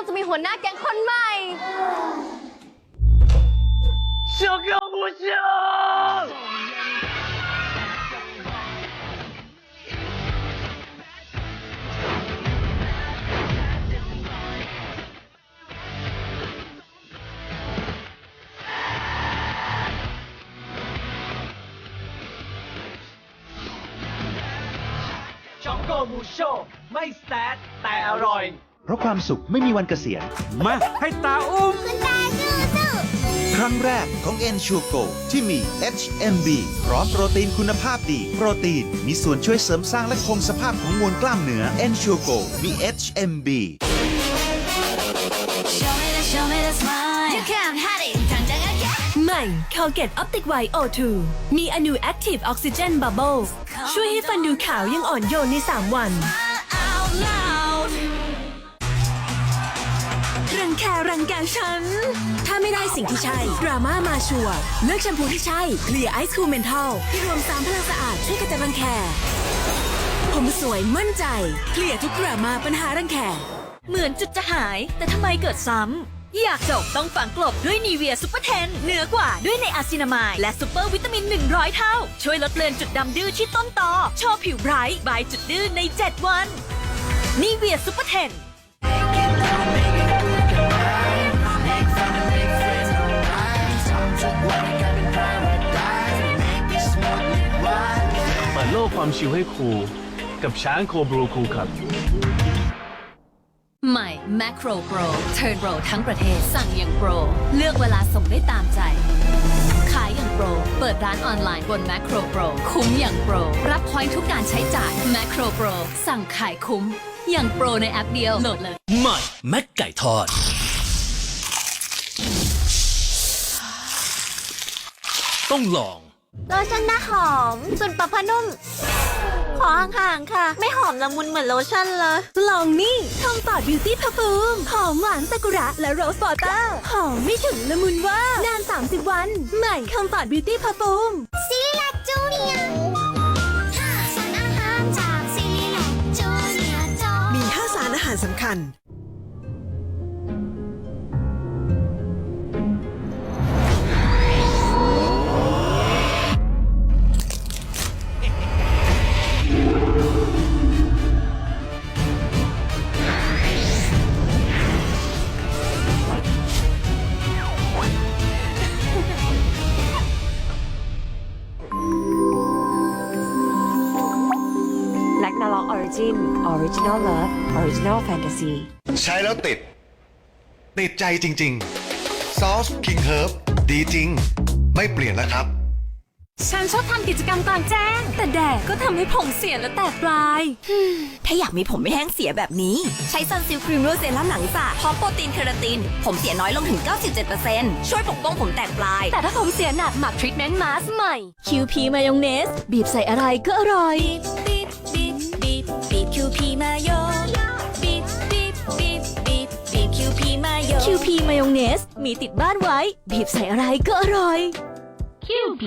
ราจะมีหัวหน้าแก๊งคนใหม่เชี่ยวกมูชช็อกโกมูชไม่แซดแต่อร่อย ราะความสุขไม่มีวันเกษียณ มาให้ตาอุ้ม คุณตาสู้สู้ครั้งแรกของเอนชูโกที่มี HMB พร้อมโปรตีนคุณภาพดี โปรตีนมีส่วนช่วยเสริมสร้างและคงสภาพของมวลกล้ามเนื้อเอนชูโกมี HMB ใหม่ Colgate Optic White O2 มีอนู Active Oxygen Bubbles ช่วยให้ฟันดูขาวยังอ่อนโยนใน 3 วัน รังแครังแกฉัน ถ้าไม่ได้สิ่งที่ใช่ ดราม่ามาชัวร์เลือกแชมพูที่ใช่ Clear Ice Cool Mental ที่รวมสามพลังสะอาดช่วยกระจัดรังแค ผมสวยมั่นใจ เคลียร์ทุกดราม่าปัญหารังแค เหมือนจุดจะหาย แต่ทำไมเกิดซ้ำ อยากจบต้องฝังกลบด้วยนีเวียซุปเปอร์เทนเหนือกว่าด้วยในอะซินามายและซูเปอร์วิตามิน 100 เท่า ช่วยลดเลือนจุดดำดื้อที่ต้นตอโชว์ผิวไบรท์บายจุดดื้อใน 7 วันนีเวียซุปเปอร์เทน เปิดโลกความชิลให้ครูกับช้างโคบรูคูครับ ใหม่ Macro Pro Turn Pro ทั้งประเทศสั่งอย่างโปร เลือกเวลาส่งได้ตามใจ ขายอย่างโปร เปิดร้านออนไลน์บน Macro Pro คุ้มอย่างโปร รับพอยต์ทุกการใช้จ่าย Macro Pro สั่งขายคุ้ม อย่างโปรในแอปเดียวโหลดเลย ใหม่แม็กไก่ทอด ต้องลอง โลชั่นหน้าหอมส่วนปะพนุ่ม ขอห่างๆค่ะ ไม่หอมละมุนเหมือนโลชั่นเลย ลองนี่ทอมปอดบิวตี้ p า r ฟูมหอมหวานซากุระและโรสวอเตอร์ หอมไม่ถึงละมุนว่า นาน 30 วัน ใหม่คอมปอดบิวตี้ p า r ฟูมซี ฟนตาซีใช้แล้วติด ติดใจจริง ๆ ซอสคิงเฮิร์บดีจริง ไม่เปลี่ยนนะครับ ฉันชอบทำกิจกรรมกลางแจ้ง แต่แดดก็ทำให้ผมเสียและแตกปลาย ถ้าอยากมีผมไม่แห้งเสียแบบนี้ ใช้ซันซิลครีมรูเซรั่มหนังสระพร้อมโปรตีนเคราติน ผมเสียน้อยลงถึง 97%ช่วยปกป้องผมแตกปลาย แต่ถ้าผมเสียหนักหมักทรีทเมนต์มาสใหม่ QP มายองเนส บีบใส่อะไรก็อร่อยบีบบีบบีบบีบ คิวพีมาโยบีบบีบบีบบีบบีบคิวพีมาโย QP มายองเนส มีติดบ้านไว้ บีบใส่อะไรก็อร่อย QP